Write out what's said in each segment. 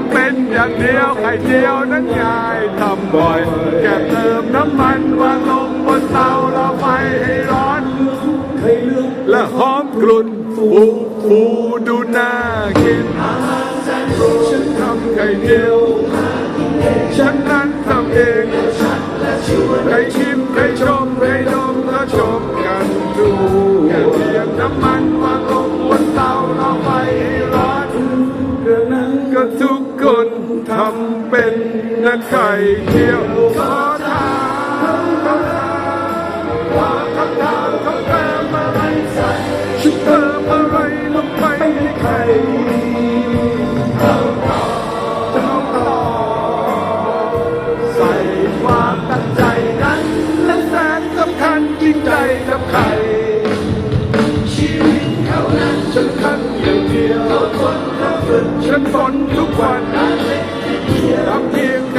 ำเป็นอย่างเดียวไข่เจียวนั้นง่ายทำบ่อย แค่เติมน้ำมันวางลงบนเตาแล้วไฟให้ร้อน และหอมกลุ่นฟูฟูดูน่ากิน ฉันทำไข่เจียว ฉันนั้นทำเองใครชิมใครชมใครดมก็ชมกันดูแค่เพียงน้ำมันวางลงบนเตาเอาไฟให้ร้อนำเป็นนักไข่เที่ยวขอทางขอทางว่าคำถามเขาเติมอะไรใส่ฉัน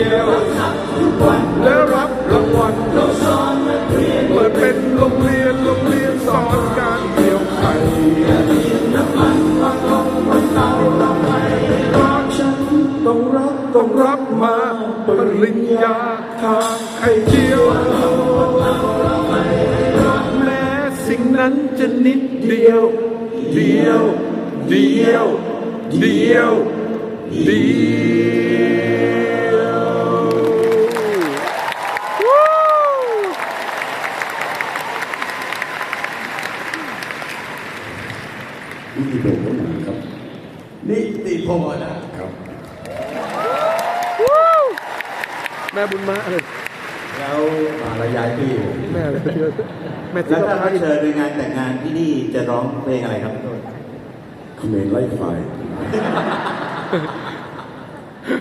ยงไข่เจียวแล้วรับรางวัลเราสอนนักเรียนเปิดเป็นโรงเรียนโรงเรียนสอนการเกี่ยวไข่น้ำมันวางลงบนเตาเราไม่รักฉันต้องรับต้องรับมาปริญญาทางไข่เจียวแม้สิ่งนั้นจะนิดเดียว เดียว เดียว เดียว เดียว นิติโดมก็มาครับ นิติโพนะครับ แม่บุญมาเออแล้วมาระยายที่อยู่แม่เลยแม่แล้ที่วก็ถ้าพาเขาเชิญในงานแต่งงานที่นี่จะร้องเพลงอะไรครับพี่ต้นเขมรไล่ไฟ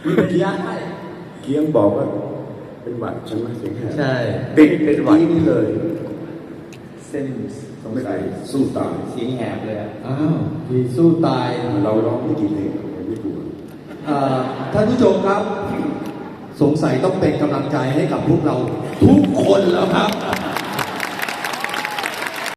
วิทยาเกียงบอกว่าเป็นหวัดใช่ไหมเสียงแหบใช่ติดเป็นหวัดนี่เลยเส้น สงไม่สัได้ยสู้ตายเสียงแหบเลยอะอ้าวที่สู้ตาย เราร้องไม่กี่เพลงไม่กลัวเอ่อท่านผู้ชมครับ สงสัยต้องเป็นกำลังใจให้กับพวกเราทุกคนแล้วครับ